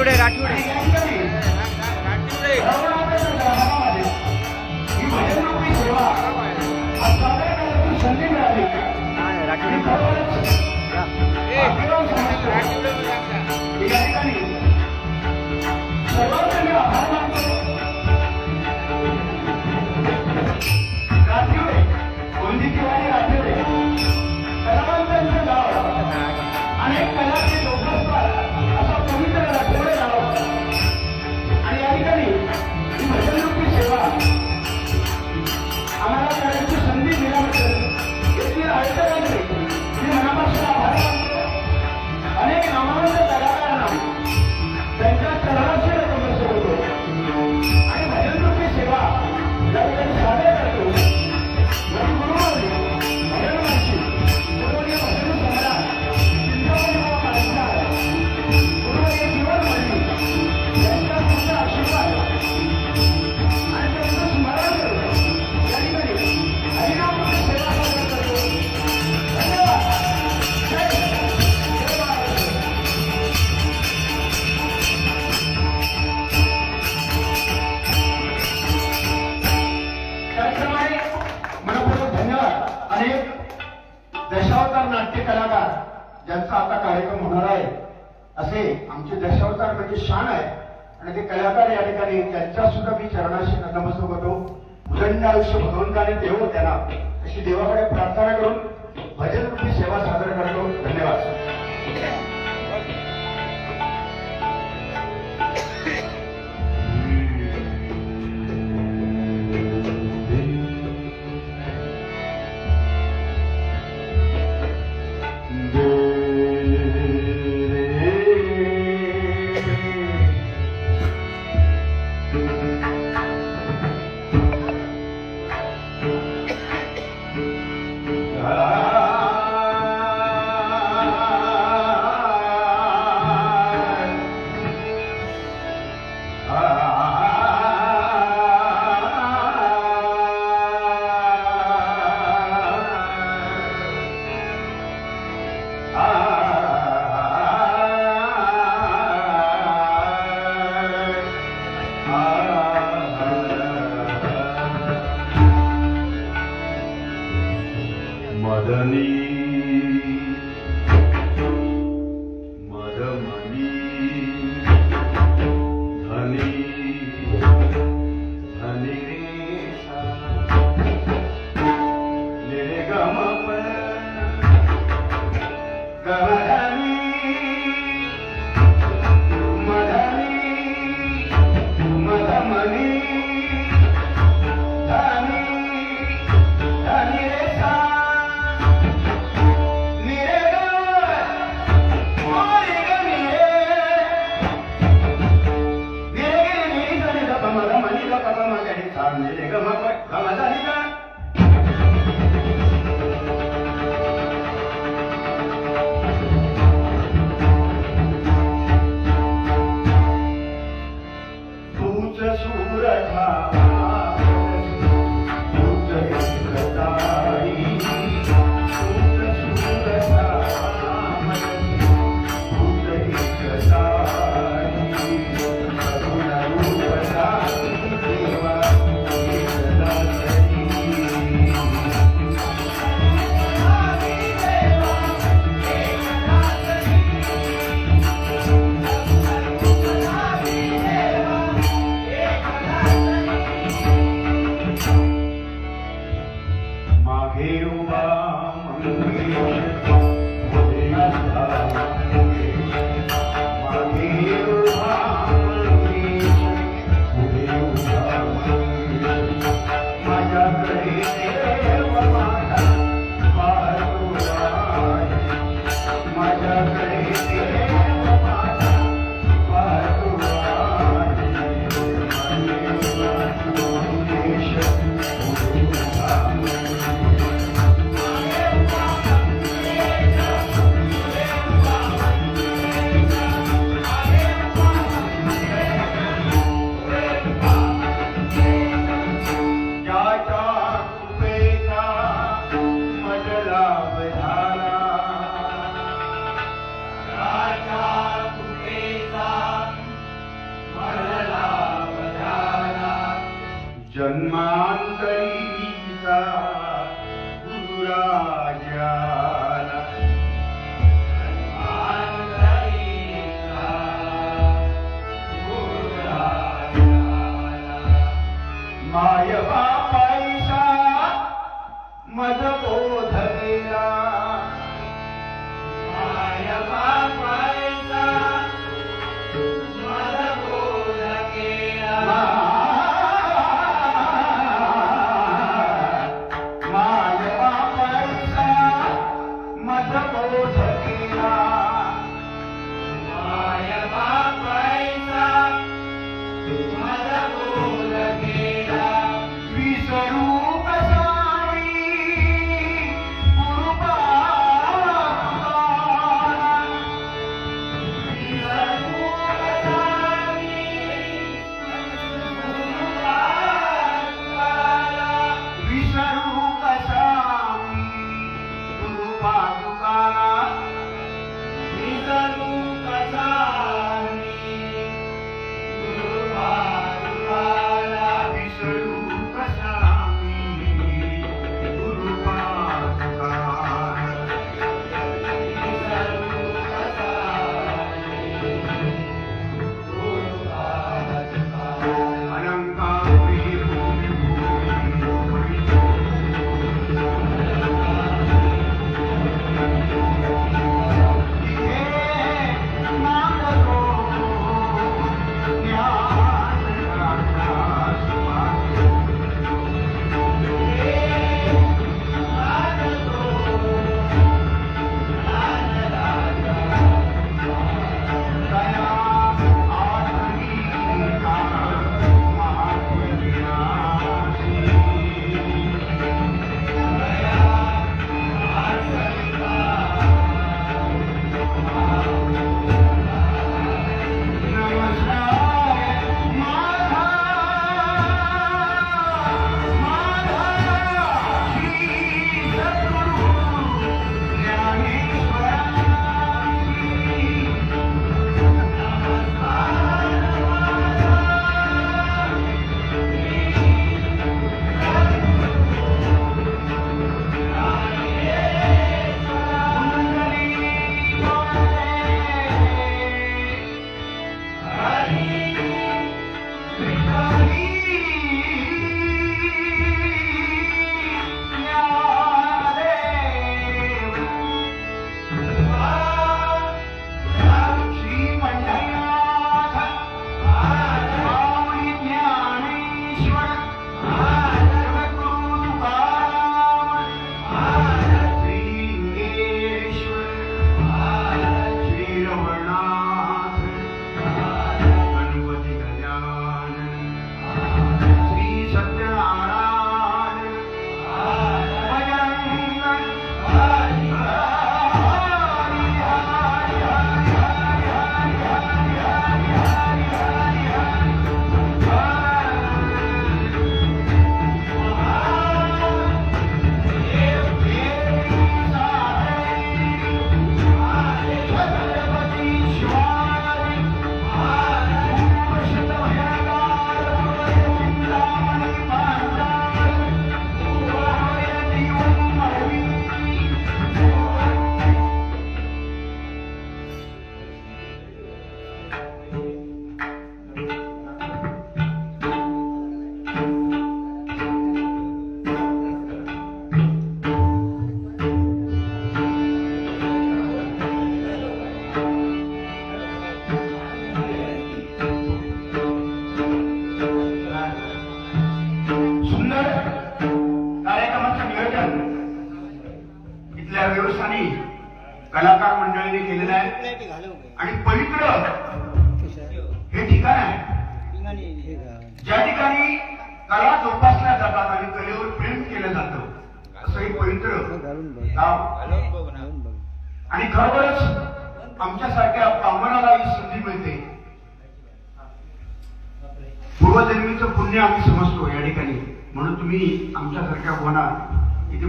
राठोडे राठोडे असे आमचे दशावतार म्हणजे शान आहे आणि ते कलाकार या ठिकाणी त्यांच्या सुद्धा मी चरणाशी नतमस्तक होतो. मुलंड आयुष्य भगवंताने देव त्यांना अशी देवाकडे प्रार्थना करून भजन रूपी सेवा सादर करतो. धन्यवाद. माय पैसा मजबोधन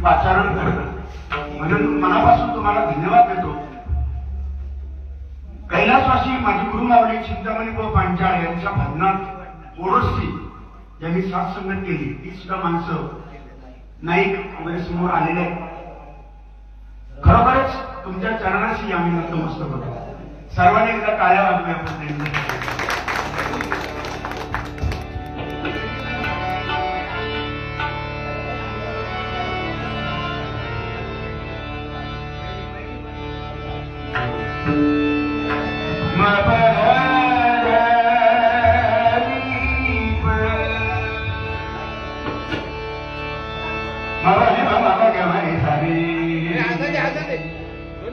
पाचारण करत म्हणून मनापासून तुम्हाला धन्यवाद देतो. कैलासवासी माझी गुरुमावली चिंतामणी व पांचाळ यांच्या भजनात ओरसची ज्यांनी साथ संगत केली. ती सुद्धा माणसं नाईक वगैरे समोर आलेले आहेत. खरोखरच तुमच्या चरणाशी आम्ही नतमस्तक होतो सर्वांनी एकदा काळ्या वाजव्या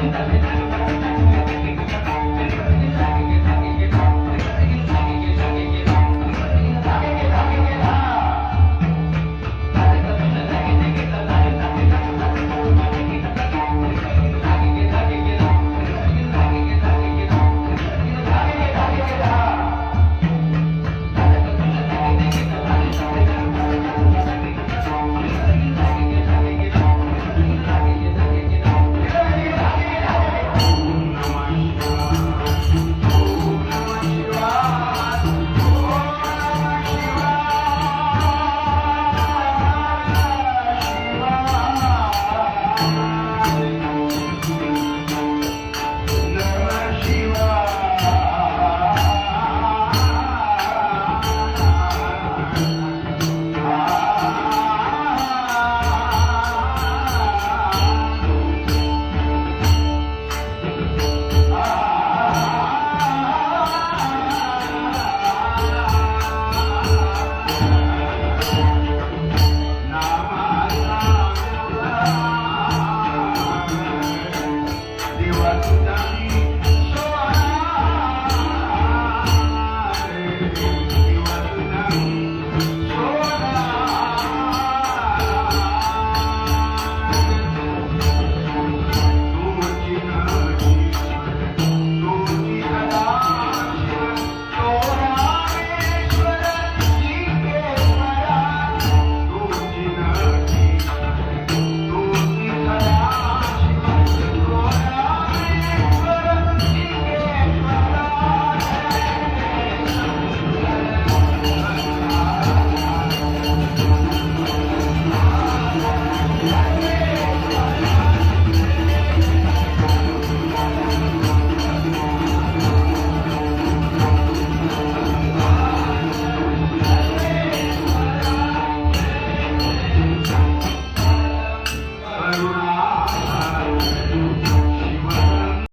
mentalmente.